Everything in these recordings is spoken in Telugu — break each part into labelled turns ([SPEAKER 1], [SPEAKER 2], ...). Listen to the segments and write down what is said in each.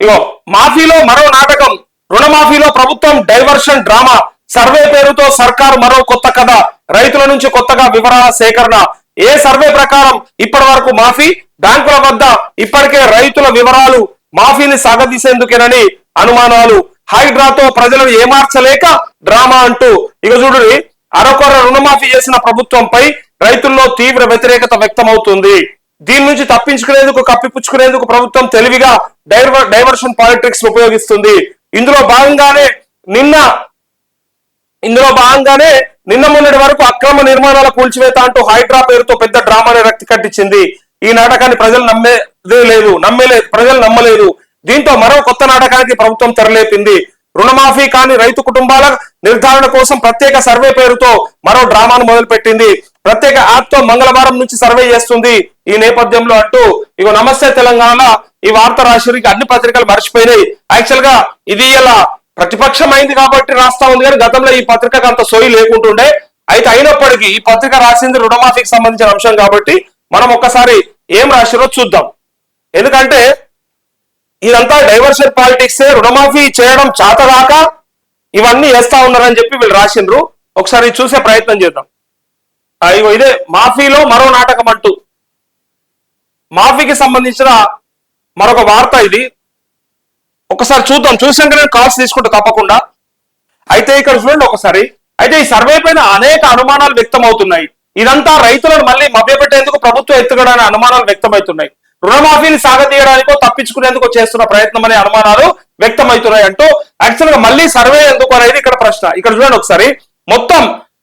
[SPEAKER 1] ఇగో మాఫీలో మరో నాటకం రుణమాఫీలో ప్రభుత్వం డైవర్షన్ డ్రామా. సర్వే పేరుతో సర్కారు మరో కొత్త కథ. రైతుల నుంచి కొత్తగా వివరాల సేకరణ. ఏ సర్వే ప్రకారం ఇప్పటి వరకు మాఫీ? బ్యాంకుల వద్ద ఇప్పటికే రైతుల వివరాలు మాఫీని సాగదీసేందుకేనని అనుమానాలు. హైడ్రాతో ప్రజలను ఏమార్చలేక డ్రామా అంటూ. ఇక చూడండి అరకొర రుణమాఫీ చేసిన ప్రభుత్వంపై రైతుల్లో తీవ్ర వ్యతిరేకత వ్యక్తమవుతుంది. దీని నుంచి తప్పించుకునేందుకు కప్పిపుచ్చుకునేందుకు ప్రభుత్వం తెలివిగా డైవర్ డైవర్షన్ పాలిటిక్స్ ఉపయోగిస్తుంది. ఇందులో భాగంగానే నిన్న ఇందులో భాగంగానే నిన్న మొన్నటి వరకు అక్రమ నిర్మాణాల కూల్చివేత అంటూ హైడ్రా పేరుతో పెద్ద డ్రామాని రక్తి కట్టించింది. ఈ నాటకాన్ని ప్రజలు నమ్మేదే లేదు నమ్మలేదు ప్రజలు నమ్మలేదు. దీంతో మరో కొత్త నాటకానికి ప్రభుత్వం తెరలేపింది. రుణమాఫీ కాని రైతు కుటుంబాల నిర్ధారణ కోసం ప్రత్యేక సర్వే పేరుతో మరో డ్రామాను మొదలుపెట్టింది. ప్రత్యేక యాప్తో మంగళవారం నుంచి సర్వే చేస్తుంది ఈ నేపథ్యంలో అంటూ ఇగో నమస్తే తెలంగాణ ఈ వార్త రాశికి అన్ని పత్రికలు మర్చిపోయినాయి. యాక్చువల్గా ఇది ఇలా ప్రతిపక్షమైంది కాబట్టి రాస్తా ఉంది కానీ గతంలో ఈ పత్రికకు అంత సోయి లేకుంటుండే. అయితే అయినప్పటికీ ఈ పత్రిక రాసింది రుణమాఫీకి సంబంధించిన అంశం కాబట్టి మనం ఒక్కసారి ఏం రాసిరో చూద్దాం. ఎందుకంటే ఇదంతా డైవర్షన్ పాలిటిక్స్ రుణమాఫీ చేయడం చాతగాక ఇవన్నీ వేస్తా ఉన్నారని చెప్పి వీళ్ళు రాసిండ్రు. ఒకసారి చూసే ప్రయత్నం చేద్దాం. ఇగో ఇదే మాఫీలో మరో నాటకం అంటూ. మాఫీకి సంబంధించిన మరొక వార్త ఇది. ఒకసారి చూద్దాం. చూసాక నేను కాల్స్ తీసుకుంటా తప్పకుండా. అయితే ఇక్కడ చూడండి ఒకసారి. అయితే ఈ సర్వే పైన అనేక అనుమానాలు వ్యక్తం అవుతున్నాయి ఇదంతా రైతులను మళ్ళీ మభ్యపెట్టేందుకు ప్రభుత్వం ఎత్తుగడని అనుమానాలు వ్యక్తమవుతున్నాయి. రుణమాఫీని సాగతీయడానికో తప్పించుకునేందుకు చేస్తున్న ప్రయత్నం అనే అనుమానాలు వ్యక్తమవుతున్నాయి అంటూ. యాక్చువల్గా మళ్ళీ సర్వే ఎందుకు అనేది ఇక్కడ ప్రశ్న. ఇక్కడ చూడండి ఒకసారి. మొత్తం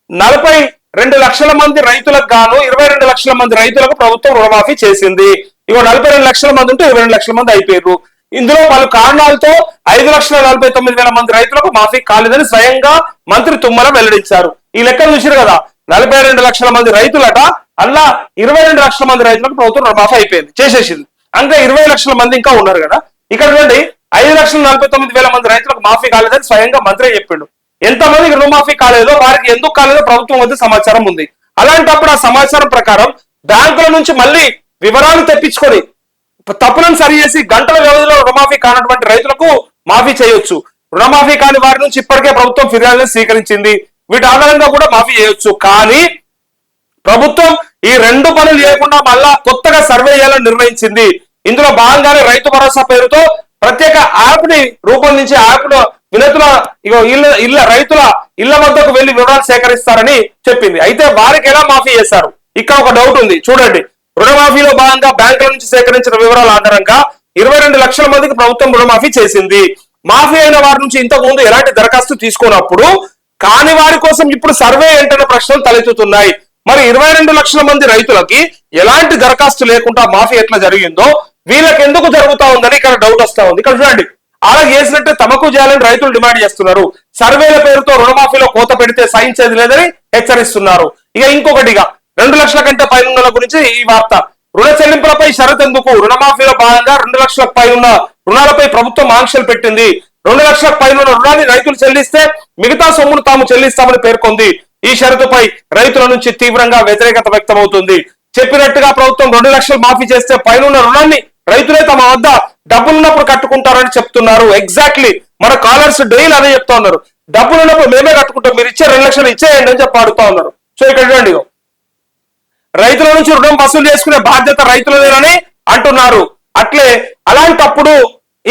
[SPEAKER 1] నలభై రెండు లక్షల మంది రైతులకు గాను ఇరవై రెండు లక్షల మంది రైతులకు ప్రభుత్వం రుణమాఫీ చేసింది. ఇగో నలభై రెండు లక్షల మంది ఉంటే ఇరవై రెండు లక్షల మంది అయిపోయారు ఇందులో పలు కారణాలతో ఐదు లక్షల నలభై తొమ్మిది వేల మంది రైతులకు మాఫీ కాలేదని స్వయంగా మంత్రి తుమ్మల వెల్లడించారు. ఈ లెక్క చూసారు కదా నలభై రెండు లక్షల మంది రైతులట అలా ఇరవై రెండు లక్షల మంది రైతులకు ప్రభుత్వం రుణమాఫీ అయిపోయింది చేసేసింది. ఇంకా ఇరవై లక్షల మంది ఇంకా ఉన్నారు కదా. ఇక్కడ చూడండి ఐదు లక్షల నలభై తొమ్మిది వేల మంది రైతులకు మాఫీ కాలేదని స్వయంగా మంత్రి చెప్పిండు. ఎంతమందికి రుణమాఫీ కాలేదో వారికి ఎందుకు కాలేదో ప్రభుత్వం వద్ద సమాచారం ఉంది. అలాంటప్పుడు ఆ సమాచారం ప్రకారం బ్యాంకుల నుంచి మళ్ళీ వివరాలు తెప్పించుకొని తప్పులను సరి చేసి గంటల వ్యవధిలో రుణమాఫీ కానటువంటి రైతులకు మాఫీ చేయొచ్చు. రుణమాఫీ కాని వారి నుంచి ఇప్పటికే ప్రభుత్వం ఫిర్యాదులను స్వీకరించింది. వీటి ఆధారంగా కూడా మాఫీ చేయొచ్చు. కానీ ప్రభుత్వం ఈ రెండు పనులు లేకుండా మళ్ళా కొత్తగా సర్వే చేయాలని నిర్ణయించింది. ఇందులో భాగంగానే రైతు భరోసా పేరుతో ప్రత్యేక యాప్ని రూపొందించి యాప్లో వినతుల ఇగో ఇళ్ళ ఇళ్ళ రైతుల ఇళ్ళ వద్దకు వెళ్ళి వివరాలు సేకరిస్తారని చెప్పింది. అయితే వారికి ఎలా మాఫీ చేశారు? ఇక్కడ ఒక డౌట్ ఉంది. చూడండి. రుణమాఫీలో భాగంగా బ్యాంకుల నుంచి సేకరించిన వివరాల ఆధారంగా ఇరవై రెండు లక్షల మందికి ప్రభుత్వం రుణమాఫీ చేసింది. మాఫీ అయిన వారి నుంచి ఇంతకు ముందు ఎలాంటి దరఖాస్తు తీసుకున్నప్పుడు కాని వారి కోసం ఇప్పుడు సర్వే ఏంటనే ప్రశ్నలు తలెత్తుతున్నాయి. మరి ఇరవై రెండు లక్షల మంది రైతులకి ఎలాంటి దరఖాస్తు లేకుండా మాఫీ ఎట్లా జరిగిందో వీళ్ళకి ఎందుకు జరుగుతా ఉందని ఇక్కడ డౌట్ వస్తా ఉంది. ఇక్కడ చూడండి. అలా చేసినట్టే తమకు చేయాలని రైతులు డిమాండ్ చేస్తున్నారు. సర్వేల పేరుతో రుణమాఫీలో కోత పెడితే సహించేది లేదని హెచ్చరిస్తున్నారు. ఇక ఇంకొకటిగా రెండు లక్షల కంటే పైన ఉన్న గురించి ఈ వార్త. రుణ చెల్లింపులపై షరత్ ఎందుకు? రుణమాఫీలో భాగంగా రెండు లక్షల పైన రుణాలపై ప్రభుత్వం ఆంక్షలు పెట్టింది. రెండు లక్షల పైన రుణాన్ని రైతులు చెల్లిస్తే మిగతా సొమ్మును తాము చెల్లిస్తామని పేర్కొంది. ఈ షరతుపై రైతుల నుంచి తీవ్రంగా వ్యతిరేకత వ్యక్తమవుతుంది. చెప్పినట్టుగా ప్రభుత్వం రెండు లక్షలు మాఫీ చేస్తే పైన రుణాన్ని రైతులే తమ వద్ద డబ్బులున్నప్పుడు కట్టుకుంటారని చెప్తున్నారు. ఎగ్జాక్ట్లీ మన కాలర్స్ డైలీ అదే చెప్తా ఉన్నారు. డబ్బులు ఉన్నప్పుడు మేమే కట్టుకుంటాం. మీరు ఇచ్చే రెండు లక్షలు ఇచ్చేయండి అని చెప్పి అడుగుతా ఉన్నారు. సో ఇక్కడ చూడండి రైతుల నుంచి రుణం వసూలు చేసుకునే బాధ్యత రైతులదేనని అంటున్నారు. అట్లే అలాంటప్పుడు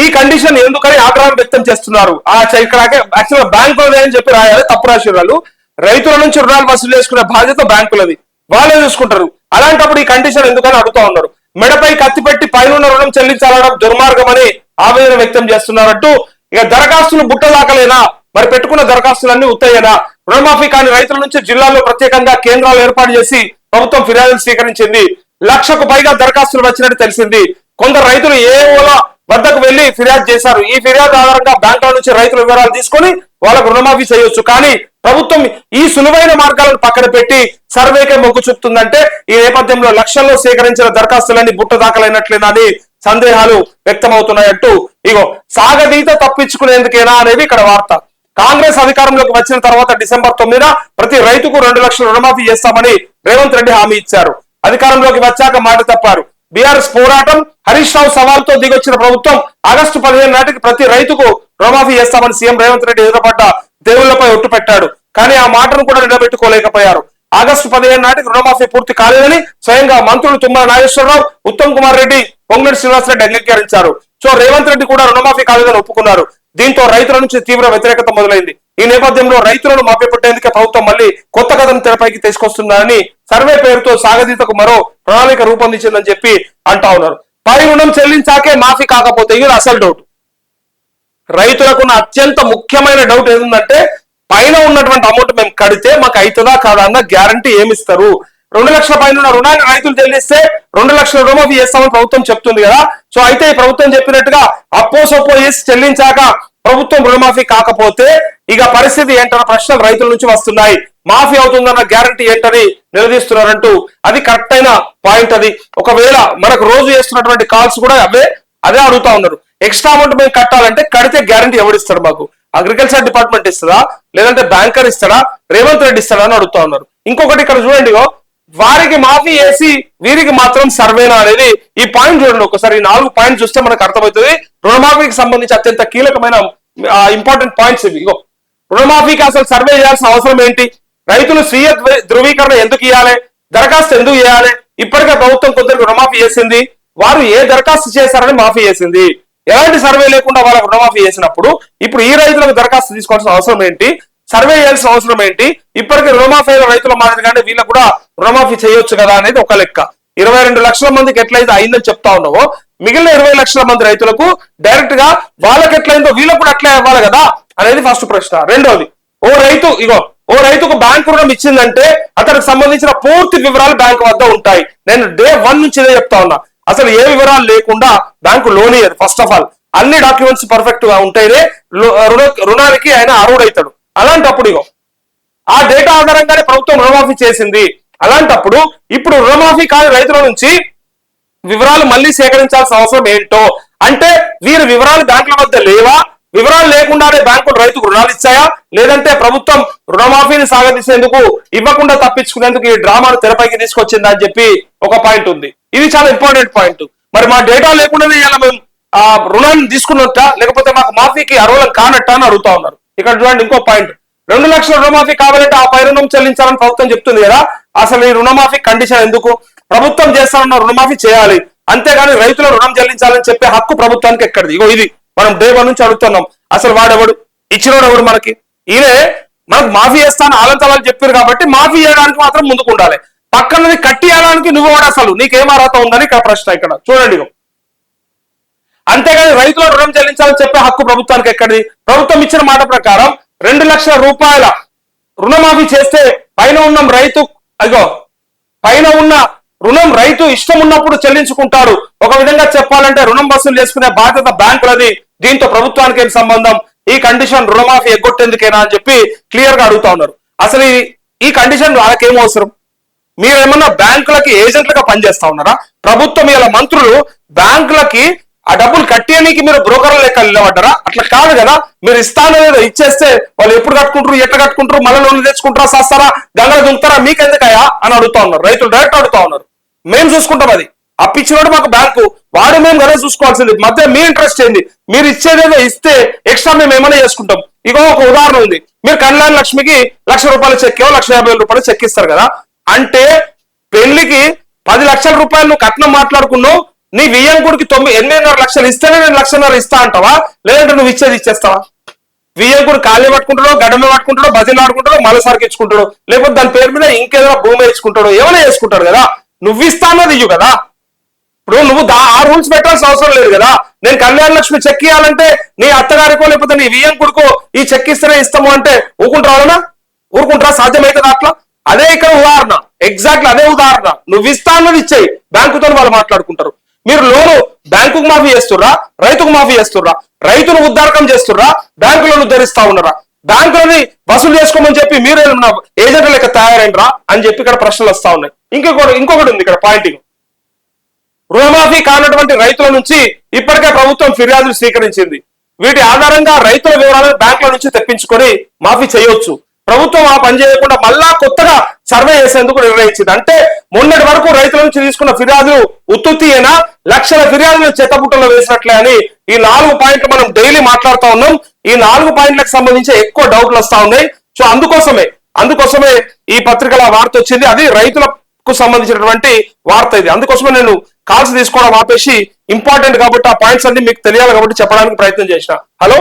[SPEAKER 1] ఈ కండిషన్ ఎందుకని ఆగ్రహం వ్యక్తం చేస్తున్నారు? ఆ ఇక్కడ యాక్చువల్గా బ్యాంకులదే అని చెప్పి రాయాలి. తప్పు రాసి వాళ్ళు రైతుల నుంచి రుణాలు వసూలు చేసుకునే బాధ్యత బ్యాంకులది వాళ్ళే చూసుకుంటారు. అలాంటప్పుడు ఈ కండిషన్ ఎందుకని అడుగుతా ఉన్నారు? మెడపై కత్తి పెట్టి పైన రుణం చెల్లించాలనడం దుర్మార్గమని ఆవేదన వ్యక్తం చేస్తున్నారంటూ ఇక దరఖాస్తులు బుట్టలాకలేనా మరి పెట్టుకున్న దరఖాస్తులన్నీ ఉత్తయ్యేనా? రుణమాఫీ కాని రైతుల నుంచి జిల్లాలో ప్రత్యేకంగా కేంద్రాలు ఏర్పాటు చేసి ప్రభుత్వం ఫిర్యాదులు స్వీకరించింది. లక్షకు పైగా దరఖాస్తులు వచ్చినట్టు తెలిసింది. కొందరు రైతులు ఏ ఓలా వద్దకు వెళ్ళి ఫిర్యాదు చేశారు. ఈ ఫిర్యాదు ఆధారంగా బ్యాంకుల నుంచి రైతుల వివరాలు తీసుకొని వాళ్ళకు రుణమాఫీ చేయొచ్చు. కానీ ప్రభుత్వం ఈ సులువైన మార్గాలను పక్కన పెట్టి సర్వేకే మొగ్గు చూపుతుందంటే ఈ నేపథ్యంలో లక్షల్లో సేకరించిన దరఖాస్తులన్నీ బుట్ట దాఖలైనట్లేనా అని సందేహాలు వ్యక్తమవుతున్నాయంటూ ఇగో సాగదీత తప్పించుకునేందుకేనా అనేది ఇక్కడ వార్త. కాంగ్రెస్ అధికారంలోకి వచ్చిన తర్వాత డిసెంబర్ తొమ్మిదిన ప్రతి రైతుకు రెండు లక్షల రుణమాఫీ చేస్తామని రేవంత్ రెడ్డి హామీ ఇచ్చారు. అధికారంలోకి వచ్చాక మాట తప్పారు. బీఆర్ఎస్ పోరాటం హరీష్ రావు సవాల్తో దిగొచ్చిన ప్రభుత్వం ఆగస్టు పదిహేను నాటికి ప్రతి రైతుకు రుణమాఫీ చేస్తామని సీఎం రేవంత్ రెడ్డి ఎదురపడ్డ దేవుళ్ళపై ఒట్టు పెట్టాడు. కానీ ఆ మాటను కూడా నిలబెట్టుకోలేకపోయారు. ఆగస్టు పదిహేను నాటికి రుణమాఫీ పూర్తి కాలేదని స్వయంగా మంత్రులు తుమ్మల నాగేశ్వరరావు ఉత్తమ్ కుమార్ రెడ్డి పొంగులేటి శ్రీనివాసరెడ్డి అంగీకరించారు. సో రేవంత్ రెడ్డి కూడా రుణమాఫీ కాలేదని ఒప్పుకున్నారు. దీంతో రైతుల నుంచి తీవ్ర వ్యతిరేకత మొదలైంది. ఈ నేపథ్యంలో రైతులను మభ్యపెట్టేందుకే ప్రభుత్వం మళ్ళీ కొత్త కథను తెరపైకి తీసుకొస్తుందని సర్వే పేరుతో సాగదీతకు మరో ప్రణాళిక రూపొందించిందని చెప్పి అంటా ఉన్నారు. పై రుణం చెల్లించాకే మాఫీ కాకపోతే ఇది అసలు డౌట్. రైతులకు ఉన్న అత్యంత ముఖ్యమైన డౌట్ ఏంటంటే పైన ఉన్నటువంటి అమౌంట్ మేము కడితే మాకు అవుతుందా కాదా అన్న గ్యారంటీ ఏమిస్తారు? రెండు లక్షల పైన ఉన్న రుణాన్ని రైతులు చెల్లిస్తే రెండు లక్షల రుణమాఫీ చేస్తామని ప్రభుత్వం చెప్తుంది కదా. సో అయితే ఈ ప్రభుత్వం చెప్పినట్టుగా అప్పో సొప్పో చేసి చెల్లించాక ప్రభుత్వం రుణమాఫీ కాకపోతే ఇక పరిస్థితి ఏంటన్న ప్రశ్నలు రైతుల నుంచి వస్తున్నాయి. మాఫీ అవుతుందన్న గ్యారంటీ ఏంటని నిలదీస్తున్నారంటూ అది కరెక్ట్ అయిన పాయింట్ అది. ఒకవేళ మనకు రోజు చేస్తున్నటువంటి కాల్స్ కూడా అవే అదే అడుగుతా ఉన్నారు. ఎక్స్ట్రా అమౌంట్ మేము కట్టాలంటే కడితే గ్యారంటీ ఇస్తారు మాకు? అగ్రికల్చర్ డిపార్ట్మెంట్ ఇస్తుందా లేదంటే బ్యాంకర్ ఇస్తాడా? రేవంత్ రెడ్డి ఇస్తాడా అని అడుగుతా ఉన్నారు. ఇంకొకటి ఇక్కడ చూడండి వారికి మాఫీ చేసి వీరికి మాత్రం సర్వేనా అనేది ఈ పాయింట్ చూడండి ఒకసారి ఈ నాలుగు పాయింట్ చూస్తే మనకు అర్థమవుతుంది. రుణమాఫీకి సంబంధించి అత్యంత కీలకమైన ఇంపార్టెంట్ పాయింట్స్ ఇవి. ఇగో రుణమాఫీకి అసలు సర్వే చేయాల్సిన అవసరం ఏంటి? రైతులు స్వీయ ధృవీకరణ ఎందుకు ఇవ్వాలి దరఖాస్తు ఎందుకు చేయాలి ఇప్పటికే ప్రభుత్వం కొందరికి రుణమాఫీ చేసింది. వారు ఏ దరఖాస్తు చేశారని మాఫీ చేసింది. ఎలాంటి సర్వే లేకుండా వాళ్ళకు రుణమాఫీ చేసినప్పుడు ఇప్పుడు ఈ రైతులకు దరఖాస్తు తీసుకోవాల్సిన అవసరం ఏంటి? సర్వే చేయాల్సిన అవసరం ఏంటి? ఇప్పటికీ రుణమాఫీ అయిన రైతుల మాదిరిగానే వీళ్ళకు కూడా రుణమాఫీ చేయొచ్చు కదా అనేది ఒక లెక్క. ఇరవై రెండు లక్షల మందికి ఎట్లయితే అయిందని చెప్తా ఉన్నావో మిగిలిన ఇరవై లక్షల మంది రైతులకు డైరెక్ట్గా వాళ్ళకి ఎట్లయిందో వీళ్ళకు కూడా అట్లే ఇవ్వాలి కదా అనేది ఫస్ట్ ప్రశ్న. రెండోది ఓ రైతు ఇగో ఓ రైతుకు బ్యాంకు రుణం ఇచ్చిందంటే అతనికి సంబంధించిన పూర్తి వివరాలు బ్యాంకు వద్ద ఉంటాయి. నేను డే వన్ నుంచి ఇదే చెప్తా ఉన్నా. అసలు ఏ వివరాలు లేకుండా బ్యాంకు లోన్ ఇయ్యదు. ఫస్ట్ ఆఫ్ ఆల్ అన్ని డాక్యుమెంట్స్ పర్ఫెక్ట్గా ఉంటేనే రుణ రుణానికి ఆయన అర్హుడైతాడు. అలాంటప్పుడు ఇగో ఆ డేటా ఆధారంగానే ప్రభుత్వం రుణమాఫీ చేసింది. అలాంటప్పుడు ఇప్పుడు రుణమాఫీ కాని రైతుల నుంచి వివరాలు మళ్ళీ సేకరించాల్సిన అవసరం ఏంటో? అంటే వీరి వివరాలు బ్యాంకుల వద్ద లేవా? వివరాలు లేకుండానే బ్యాంకులు రైతుకు రుణాలు ఇచ్చాయా? లేదంటే ప్రభుత్వం రుణమాఫీని సాగదీసేందుకు ఇవ్వకుండా తప్పించుకునేందుకు ఈ డ్రామాను తెరపైకి తీసుకొచ్చిందా అని చెప్పి ఒక పాయింట్ ఉంది. ఇది చాలా ఇంపార్టెంట్ పాయింట్. మరి మా డేటా లేకుండానే ఇలా మేము ఆ రుణాన్ని తీసుకున్నట్ట లేకపోతే మాకు మాఫీకి అర్హులం కానట్ట అని అడుగుతా ఉన్నారు. ఇక్కడ చూడండి ఇంకో పాయింట్. రెండు లక్షల రుణమాఫీ కావాలంటే ఆ పై రుణం చెల్లించాలని ప్రభుత్వం చెప్తుంది కదా? అసలు ఈ రుణమాఫీ కండిషన్ ఎందుకు? ప్రభుత్వం చేస్తానన్న రుణమాఫీ చేయాలి. అంతేగాని రైతుల రుణం చెల్లించాలని చెప్పే హక్కు ప్రభుత్వానికి ఎక్కడిది? ఇగో ఇది. మనం డే వన్ నుంచి అడుగుతున్నాం. అసలు వాడెవడు? ఇచ్చినోడు ఎవడు మనకి? ఈయనే మనకు మాఫీ చేస్తాను ఆలంత చెప్పారు కాబట్టి మాఫీ చేయడానికి మాత్రం ముందుకు ఉండాలి. పక్కనది కట్టియడానికి నువ్వు వాడు అసలు. నీకేం అర్హత ఉందని ఇక్కడ ప్రశ్న ఇక్కడ. చూడండి ఇగో. అంతేగాని రైతుల రుణం చెల్లించాలని చెప్పే హక్కు ప్రభుత్వానికి ఎక్కడిది? ప్రభుత్వం ఇచ్చిన మాట ప్రకారం రెండు లక్షల రూపాయల రుణమాఫీ చేస్తే పైన ఉన్న రైతు అయ్యో పైన ఉన్న రుణం రైతు ఇష్టం ఉన్నప్పుడు చెల్లించుకుంటాడు. ఒక విధంగా చెప్పాలంటే రుణం వసూలు చేసుకునే బాధ్యత బ్యాంకులది. దీంతో ప్రభుత్వానికి ఏం సంబంధం? ఈ కండిషన్ రుణమాఫీ ఎగ్గొట్టేందుకేనా అని చెప్పి క్లియర్గా అడుగుతా ఉన్నారు. అసలు ఈ- కండిషన్ వాళ్ళకేం అవసరం? మీరేమన్నా బ్యాంకులకి ఏజెంట్లుగా పనిచేస్తా ఉన్నారా? ప్రభుత్వం ఇలా మంత్రులు బ్యాంకులకి ఆ డబ్బులు కట్టేయడానికి మీరు బ్రోకర్ల లెక్క నిలబడ్డారా? అట్లా కాదు కదా. మీరు ఇస్తానో లేదో ఇచ్చేస్తే వాళ్ళు ఎప్పుడు కట్టుకుంటారు ఎట్లా కట్టుకుంటారు మళ్ళీ లోన్లు తెచ్చుకుంటారా సస్తారా గంగలు దుంకుతారా మీకెందుకయ్యా అని అడుగుతా ఉన్నారు. రైతులు డైరెక్ట్ అడుగుతా ఉన్నారు. మేము చూసుకుంటాం అది. అప్పించినోడు మాకు బ్యాంకు. వాడు మేము కదా చూసుకోవాల్సింది. మధ్య మీ ఇంట్రెస్ట్ ఏంది? మీరు ఇచ్చేదేదో ఇస్తే ఎక్స్ట్రా మేము ఏమైనా చేసుకుంటాం. ఇగో ఒక ఉదాహరణ ఉంది. మీరు కళ్యాణ లక్ష్మికి లక్ష రూపాయలు చెక్కేవో లక్ష యాభై వేల రూపాయలు చెక్ ఇస్తారు కదా. అంటే పెళ్ళికి పది లక్షల రూపాయలు నువ్వు కట్నం మాట్లాడుకున్నావు నీ వియ్యంకుడికి తొమ్మిది ఎనిమిదిన్నర లక్షలు ఇస్తేనే నేను లక్షన్నర ఇస్తా అంటావా? లేదంటే నువ్వు ఇచ్చేది ఇచ్చేస్తావా? వియ్యంకుడు కాళ్ళే పట్టుకుంటాడో గడమే పట్టుకుంటాడో భజన ఆడుకుంటాడో మలసారికి ఇచ్చుకుంటాడో లేకపోతే దాని పేరు మీద ఇంకేదైనా భూమి ఇచ్చుకుంటాడో ఏమైనా చేసుకుంటాడు కదా. నువ్వు ఇస్తా అన్నది ఇయ్యు కదా. ఇప్పుడు నువ్వు దా ఆ రూల్స్ పెట్టాల్సిన అవసరం లేదు కదా. నేను కళ్యాణ లక్ష్మి చెక్ ఇవ్వాలంటే నీ అత్తగారికో లేకపోతే నీ వియ్యంకుడికో ఈ చెక్ ఇస్తేనే ఇస్తాము అంటే ఊరుకుంటారా ఊరుకుంటారా? సాధ్యమైతే అట్లా అదే ఇక్కడ ఉదాహరణ. ఎగ్జాక్ట్లీ అదే ఉదాహరణ. నువ్వు ఇస్తా అన్నది ఇచ్చేయి. బ్యాంకుతో వాళ్ళు మాట్లాడుకుంటారు. మీరు లోను బ్యాంకుకు మాఫీ చేస్తుర్రా? రైతుకు మాఫీ చేస్తుర్రా? రైతును ఉద్దారకం చేస్తుర్రా? బ్యాంకులను ఉద్ధరిస్తా ఉన్నారా? బ్యాంకులని వసూలు చేసుకోమని చెప్పి మీరు ఏమన్నా ఏజెంట్ లెక్క తయారైనరా అని చెప్పి ఇక్కడ ప్రశ్నలు వస్తా ఉన్నాయి. ఇంకొకటి ఇంకొకటి ఉంది ఇక్కడ పాయింటింగ్ రుణమాఫీ కానటువంటి రైతుల నుంచి ఇప్పటికే ప్రభుత్వం ఫిర్యాదులు స్వీకరించింది. వీటి ఆధారంగా రైతుల వివరాలను బ్యాంకుల నుంచి తెప్పించుకొని మాఫీ చేయొచ్చు ప్రభుత్వం ఆ పని చేయకుండా మళ్ళా కొత్తగా సర్వే చేసేందుకు నిర్ణయించింది. అంటే మొన్నటి వరకు రైతుల నుంచి తీసుకున్న ఫిర్యాదులు ఉత్తుత్తియేనా లక్షల ఫిర్యాదులు చెత్తపుట్టలో వేసినట్లే అని ఈ నాలుగు పాయింట్లు మనం డైలీ మాట్లాడుతూ ఉన్నాం. ఈ నాలుగు పాయింట్లకు సంబంధించి ఎక్కువ డౌట్లు వస్తా ఉన్నాయి. సో అందుకోసమే అందుకోసమే ఈ పత్రికల వార్త వచ్చింది. అది రైతులకు సంబంధించినటువంటి వార్త ఇది. అందుకోసమే నేను కాల్స్ తీసుకోవడం ఆపేసి ఇంపార్టెంట్ కాబట్టి ఆ పాయింట్స్ అన్ని మీకు తెలియాలి కాబట్టి చెప్పడానికి ప్రయత్నం చేసిన. హలో